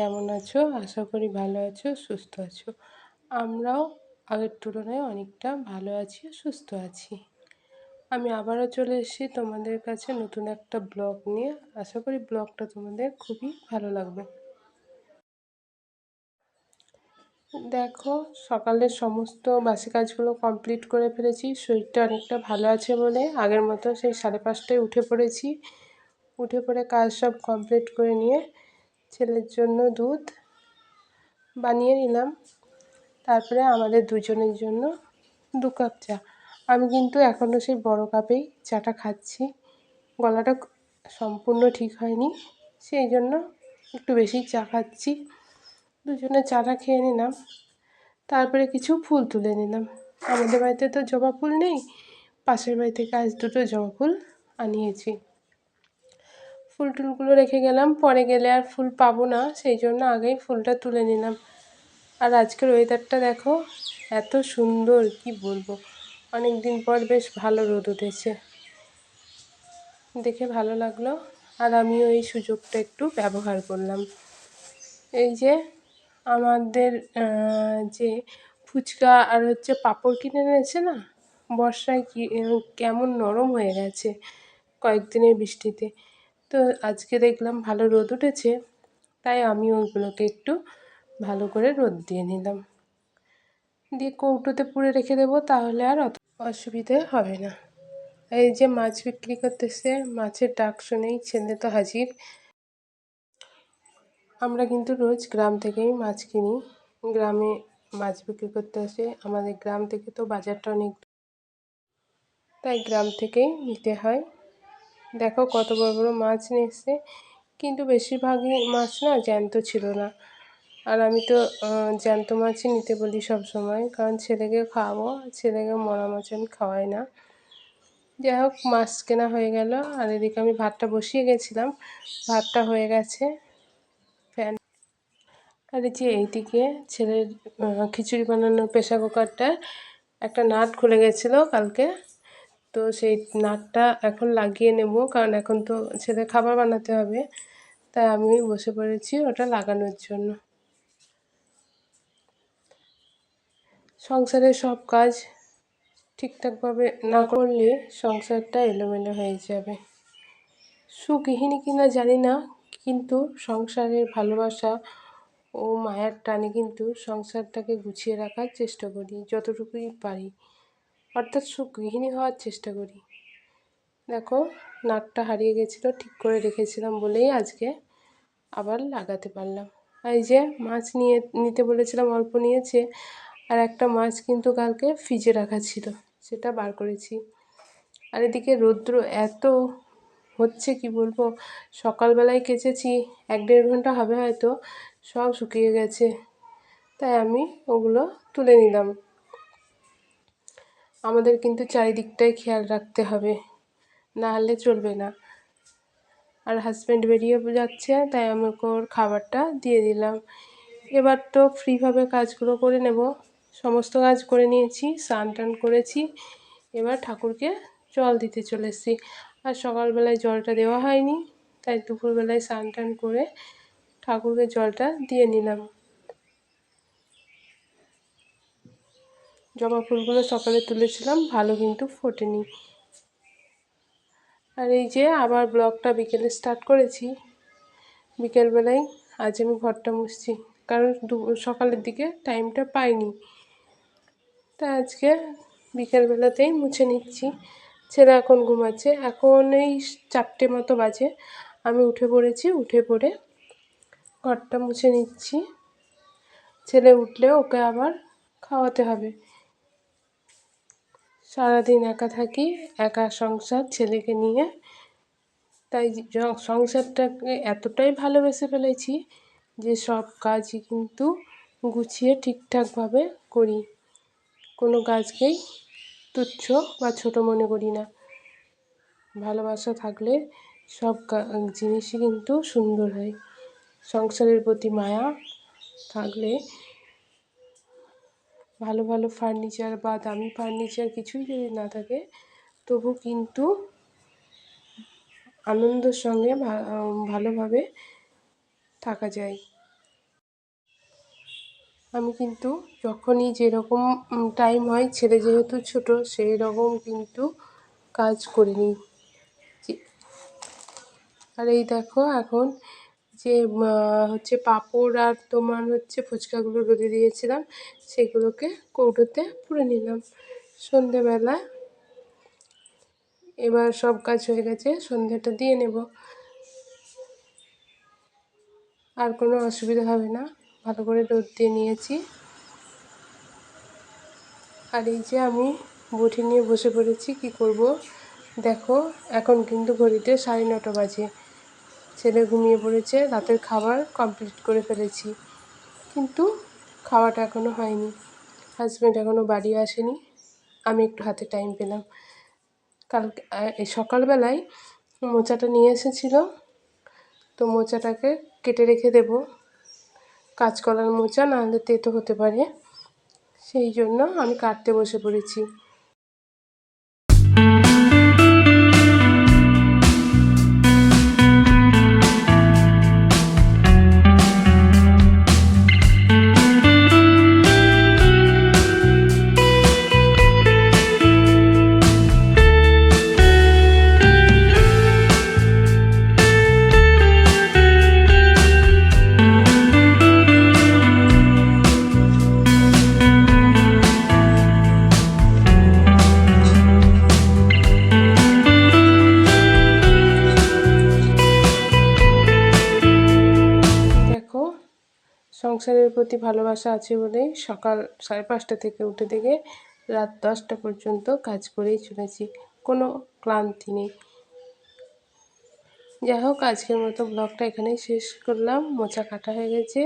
কেমন আছো? আশা করি ভালো আছো, সুস্থ আছো। আমরাও আগের তুলনায় অনেকটা ভালো আছি, সুস্থ আছি। আমি আবারও চলে এসেছি তোমাদের কাছে নতুন একটা ব্লগ নিয়ে। আশা করি ব্লগটা তোমাদের খুবই ভালো লাগবে। দেখো সকালের সমস্ত বাসি কাজগুলো কমপ্লিট করে ফেলেছি। শরীরটা অনেকটা ভালো আছে বলে আগের মতো সেই সাড়ে পাঁচটায় উঠে পড়েছি। উঠে পড়ে কাজ সব কমপ্লিট করে নিয়ে ছেলের জন্য দুধ বানিয়ে নিলাম। তারপরে আমাদের দুজনের জন্য দু কাপ চা। আমি কিন্তু এখনও সেই বড় কাপেই চাটা খাচ্ছি। গলাটা সম্পূর্ণ ঠিক হয়নি, সেই জন্য একটু বেশি চা খাচ্ছি। দুজনে চাটা খেয়ে নিলাম। তারপরে কিছু ফুল তুলে নিলাম। আমাদের বাড়িতে তো জবা ফুল নেই, পাশের বাড়ি থেকে আজ দুটো জবা ফুল আনিয়েছি। ফুল টুলগুলো রেখে গেলাম। পরে গেলে আর ফুল পাবো না, সেই জন্য আগেই ফুলটা তুলে নিলাম। আর আজকের ওয়েদারটা দেখো, এত সুন্দর, কি বলব? অনেক দিন পর বেশ ভালো রোদ উঠেছে। দেখে ভালো লাগল। আর আমিও এই সুযোগটা একটু ব্যবহার করলাম। এই যে আমাদের যে ফুচকা আর হচ্ছে পাঁপড় কিনে এনেছে না, বর্ষায় কি, কেমন নরম হয়ে গেছে কয়েকদিনের বৃষ্টিতে। তো আজকে দেখলাম ভালো রোদ উঠেছে, তাই আমি ওইগুলোকে একটু ভালো করে রোদ দিয়ে নিলাম। দিয়ে কৌটোতে পুড়ে রেখে দেবো, তাহলে আর অত অসুবিধে হবে না। এই যে মাছ বিক্রি করতেছে, মাছের ডাক শুনেই ছেলে তো হাজির। আমরা কিন্তু রোজ গ্রাম থেকেই মাছ কিনি। গ্রামে মাছ বিক্রি করতে আসে, আমাদের গ্রাম থেকে তো বাজারটা অনেক তাই গ্রাম থেকেই নিতে হয়। দেখো কত বড় বড় মাছ নিয়ে এসছে। কিন্তু বেশিরভাগই মাছ না জ্যান্ত ছিল না। আর আমি তো জ্যান্ত মাছই নিতে বলি সব সময়। কারণ ছেলেকে খাওয়াবো, ছেলেকে মরা মাছ আমি খাওয়াই না। যাই হোক, মাছ কেনা হয়ে গেল। আর এদিকে আমি ভাতটা বসিয়ে গেছিলাম। ভাতটা হয়ে গেছে। ফ্যান আর এই যে এইদিকে ছেলের খিচুড়ি বানানোর প্রেশার কুকারটা একটা নাট খুলে গেছিল কালকে। তো সেই নাটটা এখন লাগিয়ে নেব, কারণ এখন তো ছেলে খাবার বানাতে হবে। তাই আমি বসে পড়েছি ওটা লাগানোর জন্য। সংসারের সব কাজ ঠিকঠাকভাবে না করলে সংসারটা এলোমেলো হয়ে যাবে। সুগৃহিণী কিনা জানি না, কিন্তু সংসারের ভালোবাসা ও মায়ার টানে কিন্তু সংসারটাকে গুছিয়ে রাখার চেষ্টা করি, যতটুকুই পারি। অর্থাৎ সুগৃহিণী হওয়ার চেষ্টা করি। দেখো নাটটা হারিয়ে গেছিল, ঠিক করে রেখেছিলাম বলেই আজকে আবার লাগাতে পারলাম। এই যে মাছ নিয়ে, নিতে বলেছিলাম, অল্প নিয়েছে, আর একটা মাছ কিন্তু কালকে ফ্রিজে রাখা ছিল, সেটা বার করেছি। আর এদিকে রৌদ্র এত হচ্ছে, কি বলব, সকালবেলায় কেচেছি, এক দেড় ঘণ্টা হবে হয়তো, সব শুকিয়ে গেছে। তাই আমি ওগুলো তুলে নিলাম। আমাদের কিন্তু চারিদিকটাই খেয়াল রাখতে হবে। না হলে চলবে না। আর হাজব্যান্ড বেরিয়ে যাচ্ছে, তাই আমাকে ওর খাবারটা দিয়ে দিলাম। এবার তো ফ্রিভাবে কাজগুলো করে নেব। সমস্ত কাজ করে নিয়েছি, স্নান টান করেছি। এবার ঠাকুরকে জল দিতে চলে এসেছি আর সকালবেলায় জলটা দেওয়া হয়নি, তাই দুপুরবেলায় স্নান টান করে ঠাকুরকে জলটা দিয়ে নিলাম। জবা ফুলগুলো সকালে তুলেছিলাম, ভালো কিন্তু ফোটেনি। আর এই যে আবার ব্লগটা বিকেলে স্টার্ট করেছি। বিকেলবেলায় আজ আমি ঘরটা মুছছি, কারণ সকালের দিকে টাইমটা পাইনি। তাই আজকে বিকেলবেলাতেই মুছে নিচ্ছি। ছেলে এখন ঘুমাচ্ছে, এখন এই চারটে মতো বাজে। আমি উঠে পড়েছি, উঠে পড়ে ঘরটা মুছে নিচ্ছি। ছেলে উঠলে ওকে আবার খাওয়াতে হবে। সারাদিন একা থাকি, একা সংসার, ছেলেকে নিয়ে। তাই সংসারটাকে এতটাই ভালোবেসে ফেলেছি যে সব কাজই কিন্তু গুছিয়ে ঠিকঠাকভাবে করি। কোনো কাজকেই তুচ্ছ বা ছোট মনে করি না। ভালোবাসা থাকলে সব জিনিসই কিন্তু সুন্দর হয়। সংসারের প্রতি মায়া থাকলে ভালো ভালো ফার্নিচার বা দামি ফার্নিচার কিছুই যদি না থাকে, তবু কিন্তু আনন্দের সঙ্গে ভালোভাবে থাকা যায়। আমি কিন্তু যখনই যেরকম টাইম হয়, ছেলে যেহেতু ছোট সেই রকম কিন্তু কাজ করে নিই আর এই দেখো এখন যে হচ্ছে পাঁপড় আর তোমার হচ্ছে ফুচকাগুলো রোদে দিয়েছিলাম, সেগুলোকে কৌটোতে পুরে নিলাম। সন্ধেবেলা এবার সব কাজ হয়ে গেছে সন্ধ্যাটা দিয়ে নেব। আর কোনো অসুবিধা হবে না, ভালো করে রোদ দিয়ে নিয়েছি। আর এই যে আমি বটি নিয়ে বসে পড়েছি, কি করব? দেখো, এখন কিন্তু ঘড়িতে সাড়ে নটা বাজে। ছেলে ঘুমিয়ে পড়েছে, রাতের খাবার কমপ্লিট করে ফেলেছি। কিন্তু খাওয়াটা এখনও হয়নি। হাজব্যান্ড এখনও বাড়ি আসেনি। আমি একটু হাতে টাইম পেলাম। কালকে এই সকালবেলায় মোচাটা নিয়ে এসেছিল। তো মোচাটাকে কেটে রেখে দেব। কাঁচকলার মোচা, নাহলে তেতো হতে পারে। সেই জন্য আমি কাটতে বসে পড়েছি। সংসারের প্রতি ভালোবাসা আছে বলেই সকাল সাড়ে পাঁচটা থেকে উঠে থেকে রাত দশটা পর্যন্ত কাজ করেই চলেছি। কোনো ক্লান্তি নেই। যাই হোক, আজকের মতো ব্লগটা এখানেই শেষ করলাম। মোচা কাটা হয়ে গেছে।